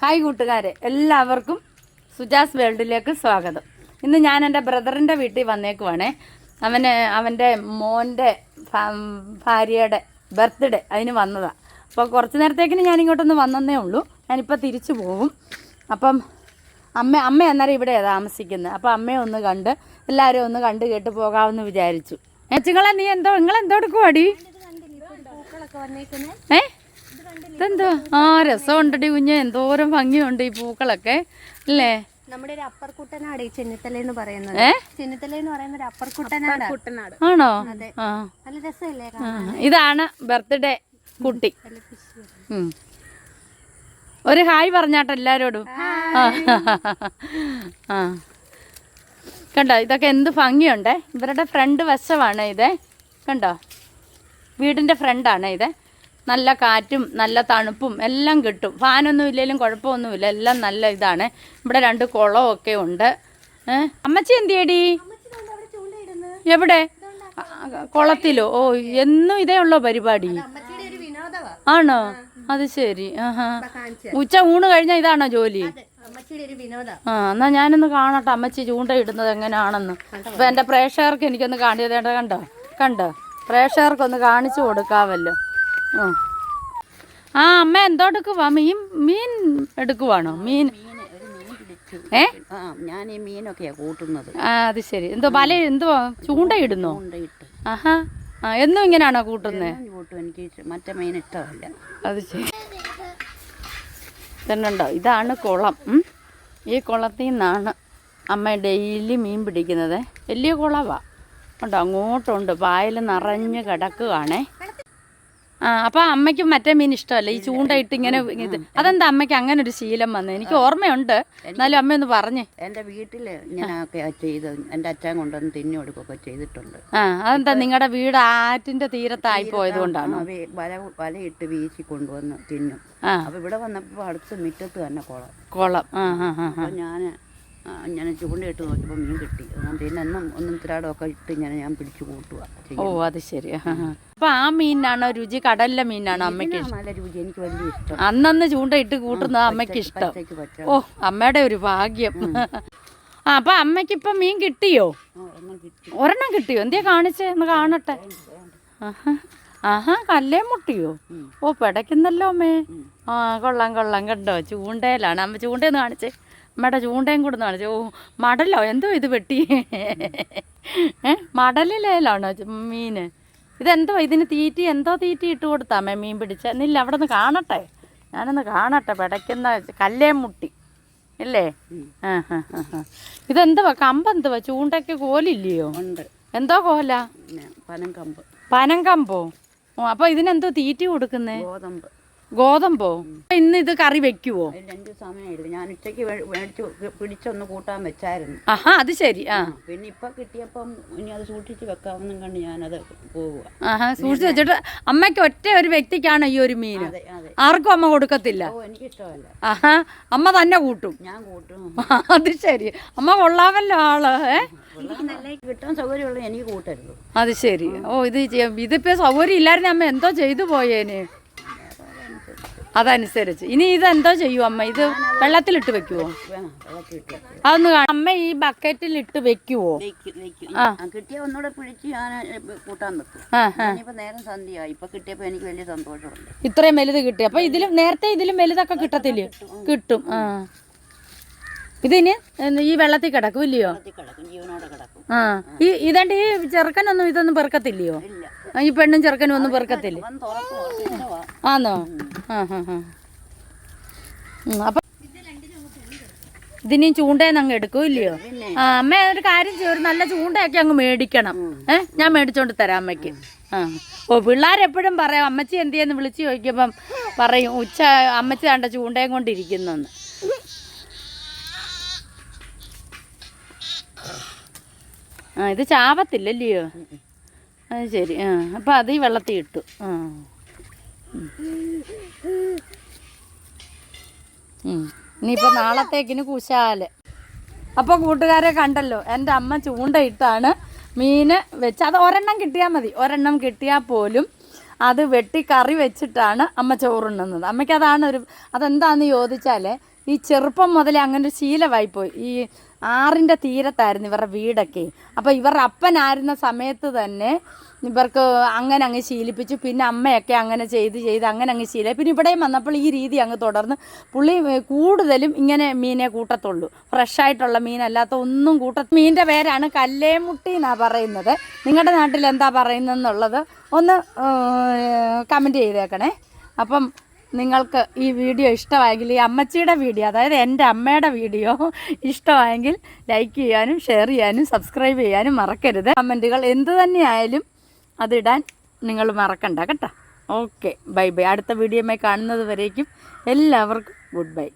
Hi കൂട്ടുകാരെ എല്ലാവർക്കും സുജാസ് വേൾഡിലേക്ക് സ്വാഗതം. ഇന്ന് ഞാൻ എന്റെ ബ്രദറിന്റെ വീട്ടിൽ വന്നേക്കുവാണേ. അവന് അവന്റെ മോന്റെ ഭാര്യയുടെ ബർത്ത്ഡേ അതിന് വന്നതാണ് അപ്പോൾ കുറച്ച് നേരത്തേക്കിന് ഞാൻ ഇങ്ങോട്ടൊന്ന് വന്നതേ ഉള്ളൂ. ഞാനിപ്പോൾ തിരിച്ചു പോകും അപ്പം അമ്മ അമ്മ അന്നേരം ഇവിടെയാണ് താമസിക്കുന്നത്? അപ്പോൾ അമ്മയെ ഒന്ന് കണ്ട് എല്ലാവരും ഒന്ന് കണ്ട് കേട്ട് പോകാമെന്ന് വിചാരിച്ചു. ഏച്ചുങ്ങളെ നീ എന്തോ നിങ്ങളെന്തോ എടുക്കുവാടി? ഏ? ഇതെന്തോ? ആ രസമുണ്ടടി കുഞ്ഞ്. എന്തോരം ഭംഗിയുണ്ട് ഈ പൂക്കളൊക്കെ. അല്ലേ? നമ്മുടെ ഒരു അപ്പർക്കുട്ടനാട് ഈ ചെന്നിത്തല എന്ന് പറയുന്നത്. ചെന്നിത്തല എന്ന് പറയുന്ന ഒരു അപ്പർക്കുട്ടനാട് കുട്ടനാട്. കുട്ടനാട്. ആണോ? ആ. നല്ല രസമല്ലേ ഇതാണ് ബർത്ത്ഡേ കുട്ടി. ഒരു ഹായ് പറഞ്ഞാട്ടോ എല്ലാരോടും. ആ. കണ്ടോ? ഇതൊക്കെ എന്ത് ഭംഗിയുണ്ടേ. ഇവരുടെ ഫ്രണ്ട് വശമാണ് ഇത്. കണ്ടോ? വീടിന്റെ ഫ്രണ്ടാണ് ഇത്. നല്ല കാറ്റും നല്ല തണുപ്പും എല്ലാം കിട്ടും. ഫാനൊന്നും ഇല്ലെങ്കിലും കുഴപ്പമൊന്നുമില്ല. എല്ലാം നല്ല ഇതാണ്. ഇവിടെ രണ്ട് കുളമൊക്കെ ഉണ്ട്. അമ്മച്ചി എന്തിയടി? എവിടെ? കുളത്തിലോ? ഓ എന്നും ഇതേ ഉള്ളോ പരിപാടി? ആണോ? അത് ശരി. ആഹാ. ഉച്ച ഊണ് കഴിഞ്ഞാൽ ഇതാണോ ജോലി? ആ എന്നാ ഞാനൊന്ന് കാണട്ടെ അമ്മച്ചി ചൂണ്ടയിടുന്നത് എങ്ങനെയാണെന്ന് അപ്പൊ എന്റെ പ്രേക്ഷകർക്ക് എനിക്കൊന്ന് കാണിച്ചു കണ്ടോ? കണ്ടോ? പ്രേക്ഷകർക്കൊന്ന് കാണിച്ചു കൊടുക്കാമല്ലോ. ആ. അമ്മ എന്തോ എടുക്കുവാ? മീൻ മീൻ എടുക്കുവാണോ? മീൻ. ഏ? ഞാൻ ഈ മീനൊക്കെയാ കൂട്ടുന്നത്. ആ അത് ശരി. എന്തോ വല എന്തോ ചൂണ്ടയിടുന്നോ ഇടുന്നോ? ആഹാ. ആ എന്നും ഇങ്ങനെയാണോ കൂട്ടുന്നത് കൂട്ടും. എനിക്ക് മറ്റേ മീൻ ഇഷ്ടമല്ല. അത് ശരി. തന്നെണ്ടോ ഇതാണ് കുളം. ഈ കുളത്തിൽ നിന്നാണ് അമ്മ ഡെയിലി മീൻ പിടിക്കുന്നത്. വലിയ കുളവാ. ഉണ്ടോ? അങ്ങോട്ടുണ്ട്. പായൽ നിറഞ്ഞ് കിടക്കുകയാണേ ആ അപ്പം അമ്മയ്ക്ക് മറ്റേ മീൻ ഇഷ്ടമല്ല. ഈ ചൂണ്ടയിട്ട് ഇങ്ങനെ ഇത്. അതെന്താ അമ്മയ്ക്ക് അങ്ങനെ ഒരു ശീലം വന്നത് എനിക്ക് ഓർമ്മയുണ്ട്. എന്നാലും അമ്മ ഒന്ന് പറഞ്ഞേ. എന്റെ വീട്ടിൽ ഇങ്ങനെയൊക്കെ ചെയ്ത് എന്റെ അച്ഛൻ കൊണ്ടുവന്ന് തിന്നു കൊടുക്കുകയൊക്കെ ചെയ്തിട്ടുണ്ട്. ആ അതെന്താ നിങ്ങളുടെ വീട് ആറ്റിന്റെ തീരത്തായി പോയത് കൊണ്ടാണ് വല വലയിട്ട് വീശി കൊണ്ടുവന്ന് തിന്നു. അപ്പൊ ഇവിടെ വന്നപ്പോ അടുത്ത് മുറ്റത്ത് തന്നെ കുളം. കുളം. ആ ആ ഞാൻ ഞാൻ ചൂണ്ടയിട്ട് നോക്കിയപ്പോൾ മീൻ കിട്ടി. അതുകൊണ്ട് പിന്നെ എന്നും ഒന്നും തിരാടമൊക്കെ ഇട്ട് ഇങ്ങനെ ഞാൻ പിടിച്ചു കൂട്ടുക ഓ അത് ശരിയാ. അപ്പൊ ആ മീനാണോ രുചി? കടലിലെ മീനാണോ അമ്മയ്ക്ക് ഇഷ്ടം? നല്ല രുചി. എനിക്ക് വലിയ ഇഷ്ടം. അന്നന്ന് ചൂണ്ടയിട്ട് കൂട്ടുന്നത് അമ്മയ്ക്ക് ഇഷ്ടം. ഓ അമ്മയുടെ ഒരു ഭാഗ്യം. ആ അപ്പൊ അമ്മയ്ക്ക് ഇപ്പൊ മീൻ കിട്ടിയോ? ഒരെണ്ണം കിട്ടി. ഒരെണ്ണം കിട്ടിയോ? എന്തിയാ കാണിച്ചേ? ഒന്ന് കാണട്ടെ. ആഹാ ആഹാ കല്ലേ മുട്ടിയോ? ഓ പിടയ്ക്കുന്നല്ലോ അമ്മേ. ആ കൊള്ളാം കൊള്ളാം. കണ്ടോ? ചൂണ്ടയിലാണ്. അമ്മ ചൂണ്ടയെന്ന് കാണിച്ചേ. അമ്മയുടെ ചൂണ്ടയും കൂടെ നിന്നാണ് ചോ ഓ മടലോ? എന്തോ ഇത് വെട്ടി മടലിലേലാണോ മീന്? ഇതെന്തോ ഇതിന് തീറ്റി എന്തോ തീറ്റി ഇട്ട് കൊടുത്താമേ മീൻ പിടിച്ച? എന്നില്ല അവിടെ നിന്ന് കാണട്ടെ. ഞാനൊന്ന് കാണട്ടെ പിടയ്ക്കുന്ന കല്ലേ മുട്ടി ഇല്ലേ ആ ഹാ ഇതെന്തുവാ? കമ്പെന്തുവാ? ചൂണ്ടയ്ക്ക് കോലില്ലയോ? ഉണ്ട്. എന്തോ കോല? പനങ്കമ്പ് പനങ്കമ്പോ ഓ അപ്പൊ ഇതിനെന്തോ തീറ്റി കൊടുക്കുന്നേ? ഗോതമ്പ്. ഗോതമ്പോ ഇന്ന് ഇത് കറി വെക്കുവോ? രണ്ട് സമയമായിരുന്നു ഞാൻ ഉച്ചയ്ക്ക് വേ- പിടിച്ചൊന്ന് കൂട്ടാൻ വെച്ചായിരുന്നു. ആഹാ അത് ശരി. ആ. പിന്നെ ഇപ്പൊ കിട്ടിയപ്പം ഇനി അത് സൂക്ഷിച്ച് വെക്കാമെന്നും കണ്ട് ഞാനത് പോവുക ആഹാ സൂക്ഷിച്ച് വെച്ചിട്ട് അമ്മയ്ക്ക് ഒറ്റ ഒരു വ്യക്തിക്കാണ് ഈ ഒരു മീൻ. ആർക്കും അമ്മ കൊടുക്കത്തില്ല. എനിക്കിഷ്ടമല്ല. ആഹാ അമ്മ തന്നെ കൂട്ടും. ഞാൻ കൂട്ടും. അത് ശരി. അമ്മ കൊള്ളാമല്ലോ ആൾ കിട്ടാൻ സൗകര്യമുള്ള എനിക്ക് കൂട്ടരുത്. അത് ശരി. ഓ ഇത് ഇതിപ്പോ സൗകര്യം ഇല്ലായിരുന്നു അമ്മ എന്തോ ചെയ്തു പോയേന്. അതനുസരിച്ച്. ഇനി ഇത് ചെയ്യൂ ചെയ്യും അമ്മ? ഇത് വെള്ളത്തിലിട്ട് വെക്കുവോ. അതൊന്ന് അമ്മ ഈ ബക്കറ്റിൽ ഇട്ട് വെക്കുവോ? കിട്ടിയ ഒന്നുകൂടെ പിടിച്ച് ഞാൻ കൂട്ടാൻ വെക്കും. നേരം സന്ധ്യയായി ഇപ്പം കിട്ടിയപ്പോൾ എനിക്ക് വലിയ സന്തോഷമുണ്ട്. ഇത്രയും വലുത് കിട്ടി. അപ്പൊ ഇതിലും നേരത്തെ ഇതിലും വലുതൊക്കെ കിട്ടത്തില്ലേ കിട്ടും ആ. ഇതിന് ഈ വെള്ളത്തിൽ കിടക്കും ഇല്ലയോ ആ. ഈ ഇതണ്ട് ഈ ചെറുക്കനൊന്നും ഇതൊന്നും പെറുക്കത്തില്ലയോ? ഈ പെണ്ണും ചെറുക്കനും ഒന്നും പെറുക്കത്തില്ല. ആന്നോ? ആ ഹാ ഹാ അപ്പൊ ഇതിനെയും ചൂണ്ടയെന്ന് അങ്ങ് എടുക്കും ഇല്ലയോ? ആ അമ്മ ഒരു കാര്യം ചെയ്യും നല്ല ചൂണ്ടയൊക്കെ അങ്ങ് മേടിക്കണം. ഏ ഞാൻ മേടിച്ചോണ്ട് തരാം അമ്മയ്ക്ക്. ആ. ഓ പിള്ളേരെപ്പോഴും പറയാം അമ്മച്ചി എന്ത് എന്തിയെന്ന് വിളിച്ച് ചോദിക്കുമ്പം പറയും ഉച്ച അമ്മച്ചി കണ്ട ചൂണ്ടയും കൊണ്ടിരിക്കുന്നെന്ന് ആ ഇത് ചാവത്തില്ലല്ലയോ? അത് ശരി ആ. അപ്പം അത് ഈ വെള്ളത്തിൽ ഇട്ടു. ആ. ഇനിയിപ്പോൾ നാളത്തേക്കിന് കുശാൽ. അപ്പോൾ കൂട്ടുകാരെ കണ്ടല്ലോ എന്റെ അമ്മ ചൂണ്ടയിട്ടാണ് മീൻ വെച്ച്. അത് ഒരെണ്ണം കിട്ടിയാൽ മതി. ഒരെണ്ണം കിട്ടിയാൽ പോലും അത് വെട്ടി കറി വെച്ചിട്ടാണ് അമ്മ ചോറുണ്ണുന്നത്. അമ്മയ്ക്ക് അതാണ് ഒരു അതെന്താന്ന് ചോദിച്ചാൽ ഈ ചെറുപ്പം മുതലേ അങ്ങനെ ഒരു ശീലമായിപ്പോയി. ഈ ആറിന്റെ തീരത്തായിരുന്നു ഇവരുടെ വീടൊക്കെ. അപ്പോൾ ഇവരുടെ അപ്പനായിരുന്ന സമയത്ത് തന്നെ ഇവർക്ക് അങ്ങനെ അങ്ങ് ശീലിപ്പിച്ചു. പിന്നെ അമ്മയൊക്കെ അങ്ങനെ ചെയ്ത് ചെയ്ത് അങ്ങനെ അങ്ങ് ശീലമായി. പിന്നെ ഇവിടെയും വന്നപ്പോൾ ഈ രീതി അങ്ങ് തുടർന്ന് പുള്ളി കൂടുതലും ഇങ്ങനെ മീനെ കൂട്ടത്തുള്ളൂ. ഫ്രഷായിട്ടുള്ള മീനല്ലാത്ത ഒന്നും കൂട്ട മീനിന്റെ പേരാണ് കല്ലേമുട്ടി എന്നാണ് പറയുന്നത്. നിങ്ങളുടെ നാട്ടിൽ എന്താ പറയുന്നത് എന്നുള്ളത് ഒന്ന് കമന്റ് ചെയ്തേക്കണേ. അപ്പം നിങ്ങൾക്ക് ഈ വീഡിയോ ഇഷ്ടമായെങ്കിൽ ഈ അമ്മച്ചിയുടെ വീഡിയോ അതായത് എന്റെ അമ്മയുടെ വീഡിയോ ഇഷ്ടമായെങ്കിൽ ലൈക്ക് ചെയ്യാനും ഷെയർ ചെയ്യാനും സബ്സ്ക്രൈബ് ചെയ്യാനും മറക്കരുത്. കമന്റുകൾ എന്ത് തന്നെയായാലും അതിടാൻ നിങ്ങൾ മറക്കണ്ട കേട്ടോ. ഓക്കെ ബൈ ബൈ അടുത്ത വീഡിയോ കാണുന്നത് വരേക്കും എല്ലാവർക്കും ഗുഡ് ബൈ